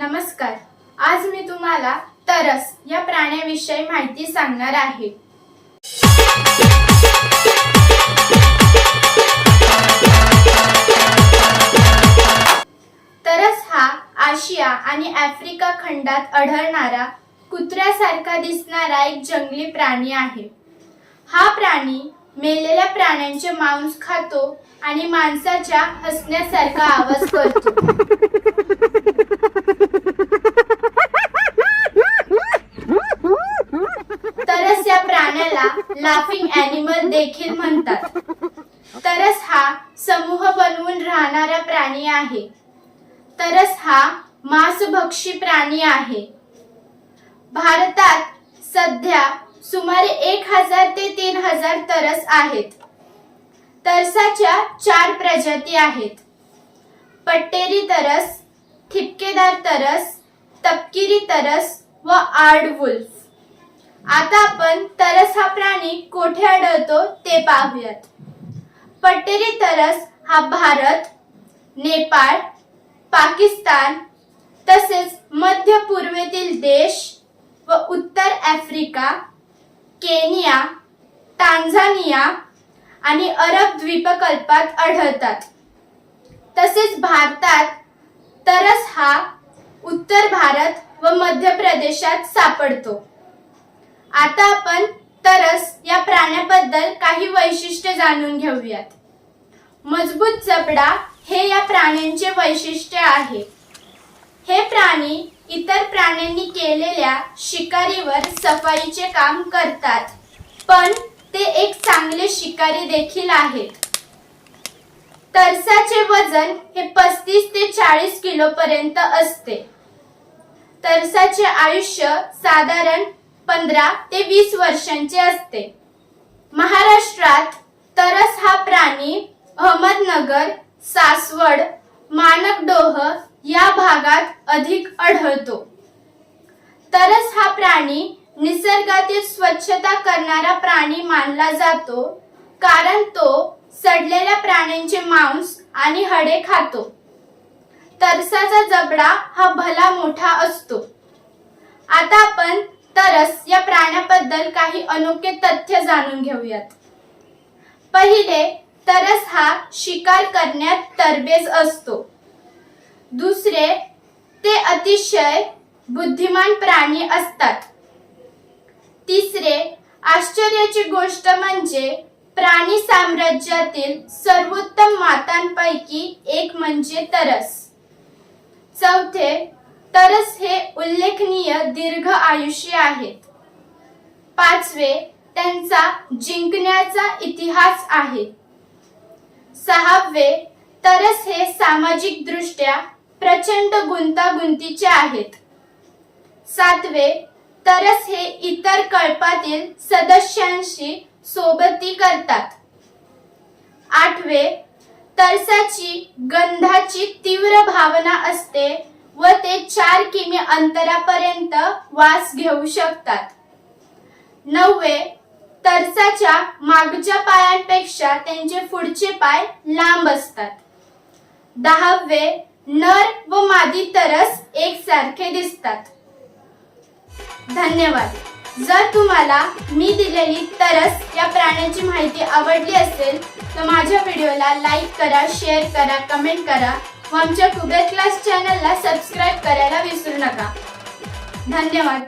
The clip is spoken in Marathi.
नमस्कार. आज मी तुम्हाला तरस या प्राण्याविषयी माहिती सांगणार आहे. तरस हा आशिया आणि आफ्रिका खंडात आढळणारा कुत्र्यासारखा दिसणारा एक जंगली प्राणी आहे. हा प्राणी मेलेल्या प्राण्यांचे मांस खातो आणि माणसाच्या हसण्यासारखा आवाज करतो तरस या प्राण्याला लाफिंग अॅनिमल देखील म्हणतात. तरस हा समूह बनवून राहणारा प्राणी आहे. तरस हा मांसभक्षी प्राणी आहे. भारतात सध्या सुमारे एक हजार ते तीन हजार तरस आहेत. तरसाच्या चार प्रजाती आहेत. पट्टेरी तरस ठिपकेदार तरस तपकिरी तरस व आर्डवुल्फ आता आपण तरस हा प्राणी कोठे आढळतो ते पाहूयात. पट्टेरी तरस हा भारत नेपाळ पाकिस्तान तसेच मध्य पूर्वेतील देश व उत्तर आफ्रिका केनिया टांझानिया आणि अरब द्वीपकल्पात आढळतात. तसेच भारतात तरस हा उत्तर भारत व मध्य प्रदेशात सापडतो. आता आपण तरस या प्राण्याबद्दल काही वैशिष्ट्य जाणून घेऊयात. मजबूत जबडा हे या प्राण्यांचे वैशिष्ट्य आहे. हे प्राणी इतर प्राण्यांनी केलेल्या शिकारीवर सफाईचे काम करतात पण ते एक चांगले शिकारी देखील आहेत. तरसाचे वजन हे पस्तीस ते चाळीस किलो पर्यंत असते. तरसाचे आयुष्य साधारण पंधरा ते वीस वर्षांचे असते. महाराष्ट्रात तरस हा प्राणी अहमदनगर सासवड मानकडोह या भागात अधिक आढळतो. तरस हा प्राणी निसर्गातील स्वच्छता करणारा प्राणी मानला जातो कारण तो सडलेल्या प्राण्यांचे मांस आणि हडे खातो. तरसाचा जबडा हा भला मोठा असतो. आता आपण तरस या प्राण्याबद्दल काही अनोखे तथ्य जाणून घेऊयात. पहिले तरस हा शिकार करण्यात तरबेज असतो. दुसरे ते अतिशय बुद्धिमान प्राणी असतात. तिसरे आश्चर्याची गोष्ट म्हणजे प्राणी साम्राज्यातील सर्वोत्तम मातांपैकी एक म्हणजे तरस. चौथे तरच हे उल्लेखनीय दीर्घ आयुष्य आहेत पाचवे त्यांचा जिंकण्याचा इतिहास आहे. सहावे तरच हे सामाजिक दृष्ट्या प्रचंड गुंतागुंतीचे आहेत. सातवे तरस हे इतर कळपातील सदस्यांशी सोबती करतात. आठवे तरसाची गंधाची तीव्र भावना असते व ते चार किमी अंतरापर्यंत वास घेऊ शकतात. नववे तरसाच्या मागच्या पायांपेक्षा त्यांचे पुढचे पाय लांब असतात. दहावे नर व मादी तरस एकसारखे दिसतात. धन्यवाद. जर तुम्हाला मी दिलेली तरस या प्राण्याची माहिती आवडली असेल तर माझ्या व्हिडिओला लाईक करा शेअर करा कमेंट करा. व आमच्या कुबेर क्लास चॅनलला सबस्क्राईब करायला विसरू नका. धन्यवाद.